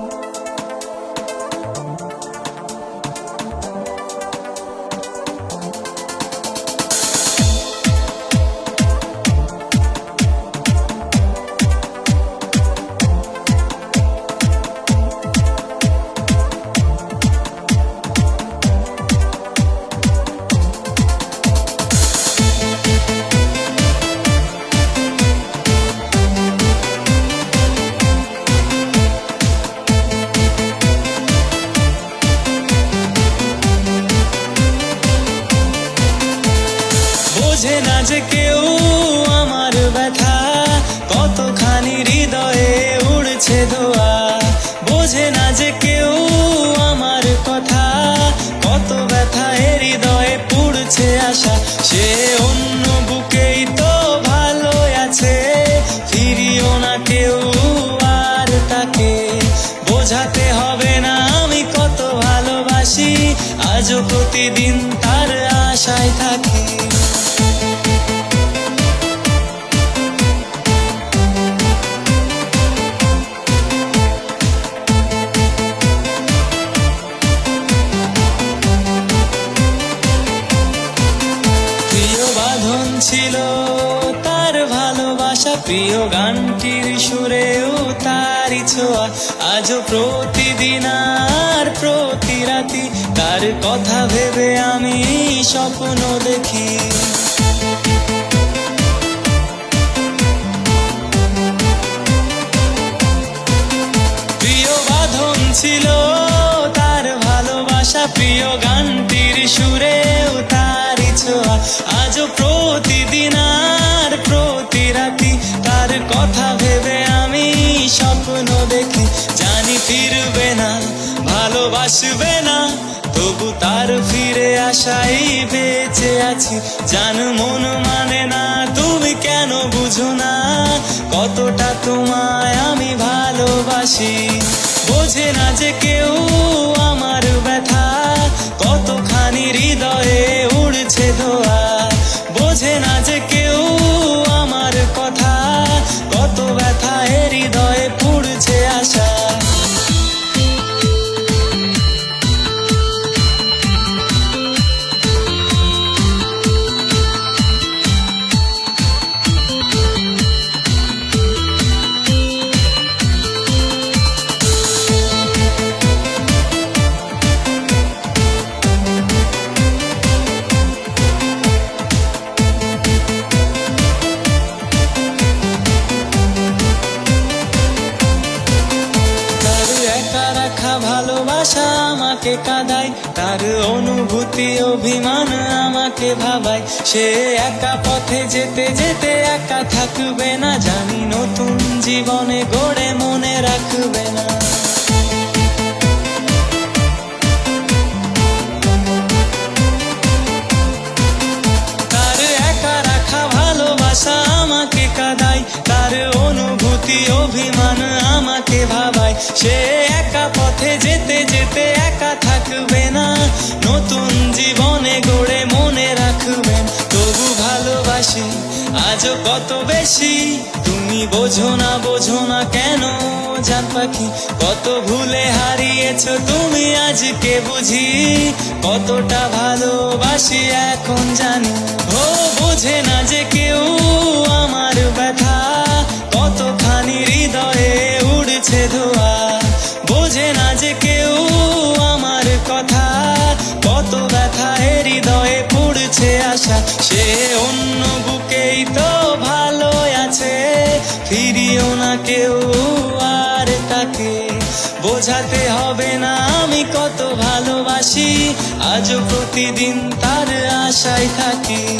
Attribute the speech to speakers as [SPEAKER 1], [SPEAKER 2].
[SPEAKER 1] বোঝে যে কেউ আমার ব্যথা কতখানি হৃদয়ে উড়ছে ধোয়া। বোঝে না যে কেউ আমার কথা কত ব্যথা এ হৃদয়ে পুড়ছে আশা। সে অন্য বুকেই তো ভালো আছে, ফিরিও না কেউ আর তাকে। বোঝাতে হবে না আমি কত ভালোবাসি, আজও প্রতিদিন তার আশায় থাকি। ছিল তার ভালোবাসা, প্রিয় গানটির সুরেও তারই ছোঁয়া। আজও প্রতিদিন আর প্রতি রাতি তার কথা ভেবে আমি স্বপ্ন দেখি। প্রিয় বাঁধন ছিল তার ভালোবাসা, প্রিয় গানটির সুরেও কথা ভেবে আমি স্বপ্ন দেখি, জানি ফিরবে না, ভালোবাসবে না, তবু তার ফিরে আশাই বেঁচে আছি। জান মন মানে না, তুমি কেন বুঝো না, কতটা তোমায় আমি ভালোবাসি। বোঝে না যে কেউ আমাকে কাঁদায়, তার অনুভূতি, অভিমান আমাকে ভাবায়। সে একা পথে যেতে যেতে একা থাকবে না, জানি নতুন জীবনে গড়ে মনে রাখবে না। তার একা রাখা ভালোবাসা আমাকে তার অনুভূতি, অভিমান আমাকে ভাবায়। সে একা পথে যেতে যেতে একা থাকবে না। নতুন জীবনে গড়ে মনে রাখবেন। তবু ভালোবাসি, আজও কত বেশি। তুমি বোঝো না বোঝো না কেন জান পাখি, কত ভুলে হারিয়েছো তুমি আজকে বুঝি। কতটা ভালোবাসি এখন জানি। ও, বোঝে না যে কেউ অন্য বুকেই তো ভালো আছে। ফিরিও না কেউ আর তাকে। বোঝাতে হবে না আমি কত ভালোবাসি। আজও প্রতিদিন তার আশায় থাকি।